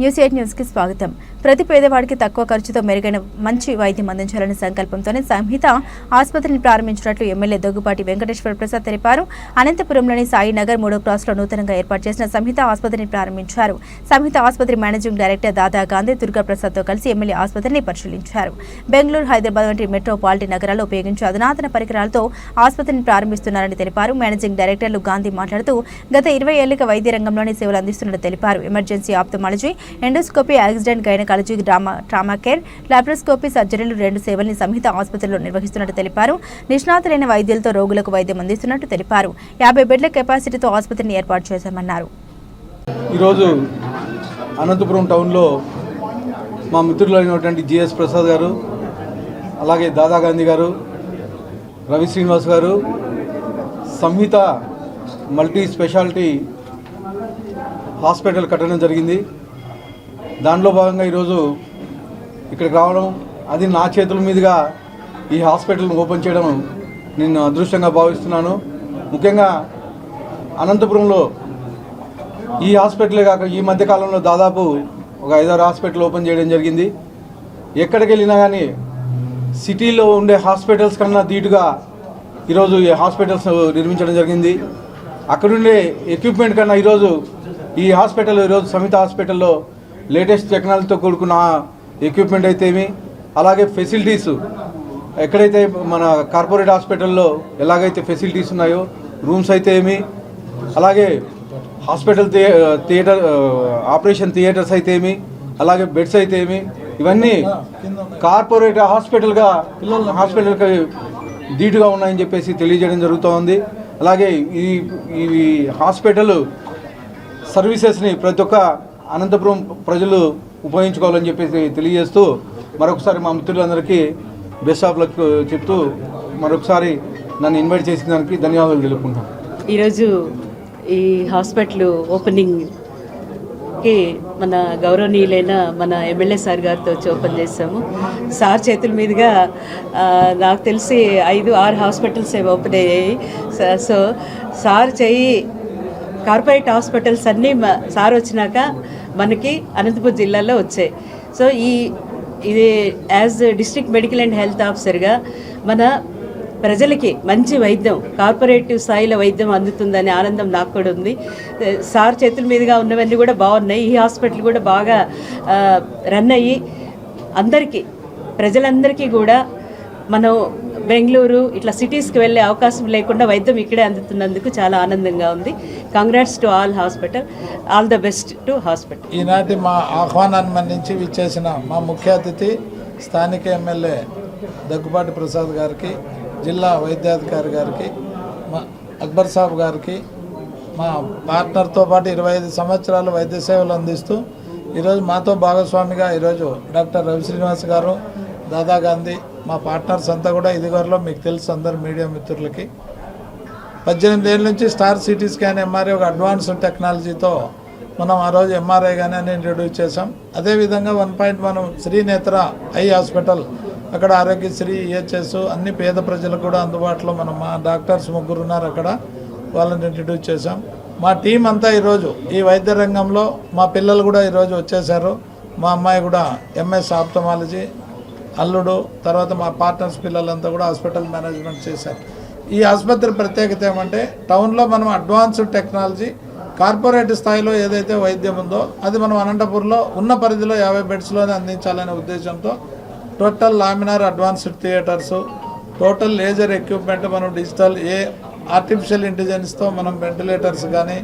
News eight న్యూస్కి స్వాగతం. ప్రతి పేదవాడికి తక్కువ ఖర్చుతో మెరుగైన మంచి వైద్యం అందించాలనే సంకల్పంతోనే సంహిత ఆసుపత్రిని ప్రారంభించినట్లు ఎమ్మెల్యే దగ్గుపాటి వెంకటేశ్వర ప్రసాద్ తెలిపారు. అనంతపురంలోని సాయి నగర్ మూడో క్రాస్లో నూతనంగా ఏర్పాటు చేసిన సంహిత ఆసుపత్రిని ప్రారంభించారు. సంహిత ఆసుపత్రి మేనేజింగ్ డైరెక్టర్ దాదా గాంధీ దుర్గా ప్రసాద్తో కలిసి ఎమ్మెల్యే ఆసుపత్రిని పరిశీలించారు. బెంగళూరు హైదరాబాద్ వంటి మెట్రోపాలిటన్ నగరాల్లో ఉపయోగించే అధునాతన పరికరాలతో ఆసుపత్రిని ప్రారంభిస్తున్నారని తెలిపారు. మేనేజింగ్ డైరెక్టర్లు గాంధీ మాట్లాడుతూ గత ఇరవై ఏళ్ళుగా వైద్య రంగంలోని సేవలు అందిస్తున్నట్టు తెలిపారు. Emergency ophthalmology endoscopy accident gynaecology drama trauma care laparoscopy సర్జరీలు రెండు సేవల్ని సంహిత ఆసుపత్రిలో నిర్వహిస్తున్నట్టు తెలిపారు. నిష్ణాతులైన వైద్యులతో రోగులకు వైద్యం అందిస్తున్నట్టు తెలిపారు. యాభై బెడ్ల కెపాసిటీతో ఆసుపత్రిని ఏర్పాటు చేశామన్నారు. ఈరోజు అనంతపురం టౌన్లో మా మిత్రులు అయినటువంటి జిఎస్ ప్రసాద్ గారు అలాగే దాదా గాంధీ గారు రవి శ్రీనివాస్ గారు సంహిత మల్టీ స్పెషాలిటీ హాస్పిటల్ కట్టడం జరిగింది. దాంట్లో భాగంగా ఈరోజు ఇక్కడికి రావడం అది నా చేతుల మీదుగా ఈ హాస్పిటల్ని ఓపెన్ చేయడం నేను అదృష్టంగా భావిస్తున్నాను. ముఖ్యంగా అనంతపురంలో ఈ హాస్పిటలే కాక ఈ మధ్యకాలంలో దాదాపు ఒక ఐదారు హాస్పిటల్ ఓపెన్ చేయడం జరిగింది. ఎక్కడికి వెళ్ళినా కానీ సిటీలో ఉండే హాస్పిటల్స్ కన్నా ధీటుగా ఈరోజు ఈ హాస్పిటల్స్ నిర్మించడం జరిగింది. అక్కడుండే ఎక్విప్మెంట్ కన్నా ఈరోజు ఈ హాస్పిటల్ ఈరోజు సమిత హాస్పిటల్లో లేటెస్ట్ టెక్నాలజీతో కూడుకున్న ఎక్విప్మెంట్ అయితే ఏమి అలాగే ఫెసిలిటీస్ ఎక్కడైతే మన కార్పొరేట్ హాస్పిటల్లో ఎలాగైతే ఫెసిలిటీస్ ఉన్నాయో రూమ్స్ అయితే ఏమి అలాగే హాస్పిటల్ థియేటర్ ఆపరేషన్ థియేటర్స్ అయితే ఏమి అలాగే బెడ్స్ అయితే ఏమి ఇవన్నీ కార్పొరేట్ హాస్పిటల్గా హాస్పిటల్కి ధీటుగా ఉన్నాయని చెప్పేసి తెలియజేయడం జరుగుతోంది. అలాగే ఈ ఈ హాస్పిటల్ సర్వీసెస్ని ప్రతి ఒక్క అనంతపురం ప్రజలు ఉపయోగించుకోవాలని చెప్పేసి తెలియజేస్తూ మరొకసారి మా మిత్రులందరికీ బెస్ట్ ఆఫ్ లక్ చెప్తూ మరొకసారి నన్ను ఇన్వైట్ చేసిన దానికి ధన్యవాదాలు తెలుపుకుంటాను ఈరోజు ఈ హాస్పిటల్ ఓపెనింగ్కి మన గౌరవనీయులైన మన ఎమ్మెల్యే సార్ గారితో వచ్చి ఓపెన్ చేసాము సార్ చేతుల మీదుగా నాకు తెలిసి ఐదు ఆరు హాస్పిటల్స్ ఏవి ఓపెన్ అయ్యాయి. సో సార్ చేయి కార్పొరేట్ హాస్పిటల్స్ అన్నీ సార్ వచ్చినాక మనకి అనంతపూర్ జిల్లాలో వచ్చాయి. సో ఈ ఇది as district medical and health ఆఫీసర్గా మన ప్రజలకి మంచి వైద్యం కార్పొరేటివ్ స్థాయిలో వైద్యం అందుతుందనే ఆనందం నాకు కూడా ఉంది. సార్ చేతుల మీదుగా ఉన్నవన్నీ కూడా బాగున్నాయి. ఈ హాస్పిటల్ కూడా బాగా రన్ అయ్యి అందరికీ ప్రజలందరికీ కూడా మనం బెంగళూరు ఇట్లా సిటీస్కి వెళ్ళే అవకాశం లేకుండా వైద్యం ఇక్కడే అందుతున్నందుకు చాలా ఆనందంగా ఉంది. Congrats to all hospital all the best to hospital ఈనాటి మా ఆహ్వానాన్ని మన్నించి విచ్చేసిన మా ముఖ్య అతిథి స్థానిక ఎమ్మెల్యే దగ్గుబాటి ప్రసాద్ గారికి జిల్లా వైద్యాధికారి గారికి మా అక్బర్ సాబ్ గారికి మా పార్ట్నర్తో పాటు ఇరవై ఐదు సంవత్సరాలు వైద్య సేవలు అందిస్తూ ఈరోజు మాతో భాగస్వామిగా ఈరోజు డాక్టర్ రవి శ్రీనివాస్ గారు దాదా గాంధీ మా పార్ట్నర్స్ అంతా కూడా ఇదిగోరలో మీకు తెలుసు అందరు మీడియా మిత్రులకి. పద్దెనిమిది ఏళ్ళ నుంచి స్టార్ సిటీ స్కాన్ ఎంఆర్ఐ ఒక అడ్వాన్స్ టెక్నాలజీతో మనం ఆ రోజు ఎంఆర్ఐ కానీ అని ఇంట్రడ్యూస్ చేసాం అదేవిధంగా వన్ పాయింట్ మనం శ్రీనేత్ర ఐ హాస్పిటల్ అక్కడ ఆరోగ్యశ్రీ ఈహెచ్ఎస్ అన్ని పేద ప్రజలకు కూడా అందుబాటులో మనం మా డాక్టర్స్ ముగ్గురు ఉన్నారు అక్కడ వాళ్ళని ఇంట్రడ్యూస్ చేసాం మా టీం అంతా ఈరోజు ఈ వైద్య రంగంలో మా పిల్లలు కూడా ఈరోజు వచ్చేసారు మా అమ్మాయి కూడా ఎంఎస్ ఆప్తమాలజీ అల్లుడు తర్వాత మా పార్ట్నర్స్ పిల్లలంతా కూడా హాస్పిటల్ మేనేజ్మెంట్ చేశారు. ఈ ఆసుపత్రి ప్రత్యేకత ఏమంటే టౌన్లో మనం అడ్వాన్స్డ్ టెక్నాలజీ కార్పొరేట్ స్థాయిలో ఏదైతే వైద్యం ఉందో అది మనం అనంతపూర్లో ఉన్న పరిధిలో యాభై బెడ్స్లోనే అందించాలనే ఉద్దేశంతో total laminar advanced theatres total laser equipment మనం డిజిటల్ ఏ ఆర్టిఫిషియల్ ఇంటెలిజెన్స్తో మనం వెంటిలేటర్స్ కానీ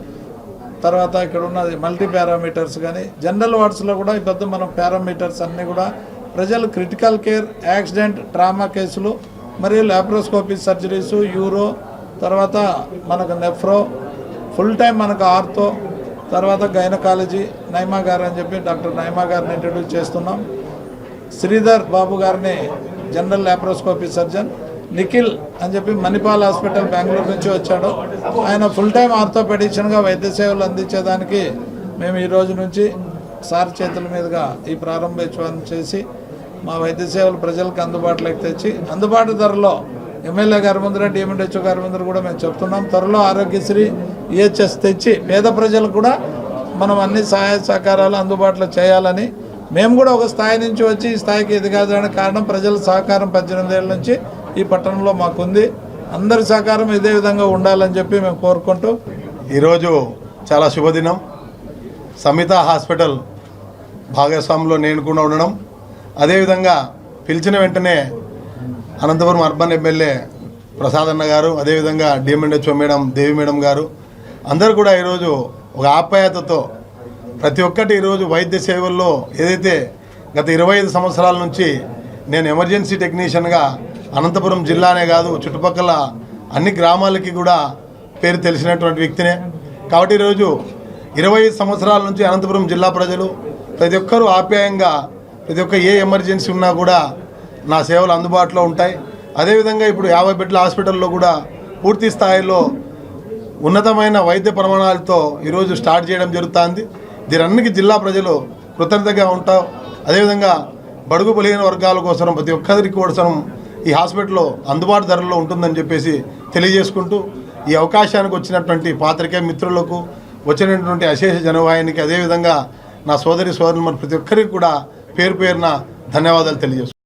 తర్వాత ఇక్కడ ఉన్నది మల్టీ పారామీటర్స్ కానీ జనరల్ వార్డ్స్లో కూడా ఈ పెద్ద మనం పారామీటర్స్ అన్నీ కూడా ప్రజలు క్రిటికల్ కేర్ యాక్సిడెంట్ ట్రామా కేసులు మరియు లాప్రోస్కోపీ సర్జరీస్ యూరో తర్వాత మనకు నెఫ్రో ఫుల్ టైం మనకు ఆర్తో తర్వాత గైనకాలజీ నైమా గారు అని చెప్పి డాక్టర్ నైమా గారిని ఇంట్రడ్యూస్ చేస్తున్నాం. శ్రీధర్ బాబు గారిని జనరల్ లాప్రోస్కోపీ సర్జన్ నిఖిల్ అని చెప్పి మణిపాల్ హాస్పిటల్ బెంగళూరు నుంచి వచ్చాడు. ఆయన ఫుల్ టైం ఆర్థోపెడిషన్గా వైద్య సేవలు అందించేదానికి మేము ఈ రోజు నుంచి సార్ చేతుల మీదుగా ఈ ప్రారంభోత్సవాన్ని చేసి మా వైద్య సేవలు ప్రజలకు అందుబాటులోకి తెచ్చి అందుబాటు ధరలో ఎమ్మెల్యే గారి ముందర డిఎండిహెచ్ఓ గారి ముందర కూడా మేము చెప్తున్నాం. త్వరలో ఆరోగ్యశ్రీ ఈహెచ్ఎస్ తెచ్చి పేద ప్రజలకు కూడా మనం అన్ని సహాయ సహకారాలు అందుబాటులో చేయాలని మేము కూడా ఒక స్థాయి నుంచి వచ్చి ఈ స్థాయికి ఎదగాలని కారణం ప్రజల సహకారం పద్దెనిమిది ఏళ్ళ నుంచి ఈ పట్టణంలో మాకుంది. అందరి సహకారం ఇదే విధంగా ఉండాలని చెప్పి మేము కోరుకుంటూ ఈరోజు చాలా శుభదినం. సమిత హాస్పిటల్ భాగస్వామిలో నేను కూడా ఉండడం. అదేవిధంగా పిలిచిన వెంటనే అనంతపురం అర్బన్ ఎమ్మెల్యే ప్రసాద్ అన్న గారు అదేవిధంగా డిఎంఎన్హెచ్ఓ మేడం దేవి మేడం గారు అందరూ కూడా ఈరోజు ఒక ఆప్యాయతతో ప్రతి ఒక్కటి ఈరోజు వైద్య సేవల్లో ఏదైతే గత ఇరవై ఐదు సంవత్సరాల నుంచి నేను ఎమర్జెన్సీ టెక్నీషియన్గా అనంతపురం జిల్లానే కాదు చుట్టుపక్కల అన్ని గ్రామాలకి కూడా పేరు తెలిసినటువంటి వ్యక్తినే. కాబట్టి ఈరోజు ఇరవై ఐదు సంవత్సరాల నుంచి అనంతపురం జిల్లా ప్రజలు ప్రతి ఒక్కరూ ఆప్యాయంగా ప్రతి ఒక్క ఏ ఎమర్జెన్సీ ఉన్నా కూడా నా సేవలు అందుబాటులో ఉంటాయి. అదేవిధంగా ఇప్పుడు యాభై బెడ్ల హాస్పిటల్లో కూడా పూర్తి స్థాయిలో ఉన్నతమైన వైద్య ప్రమాణాలతో ఈరోజు స్టార్ట్ చేయడం జరుగుతుంది. దీనన్నికి జిల్లా ప్రజలు కృతజ్ఞతగా ఉంటాం అదేవిధంగా బడుగు బలహీన వర్గాల కోసం ప్రతి ఒక్కరికి కోసం ఈ హాస్పిటల్లో అందుబాటు ధరల్లో ఉంటుందని చెప్పేసి తెలియజేసుకుంటూ ఈ అవకాశానికి వచ్చినటువంటి పాత్రికే మిత్రులకు వచ్చినటువంటి అశేష జనవాయానికి అదేవిధంగా నా సోదరి సోదరులు ప్రతి ఒక్కరికి కూడా పేరు పేరున ధన్యవాదాలు తెలియజేస్తున్నాను.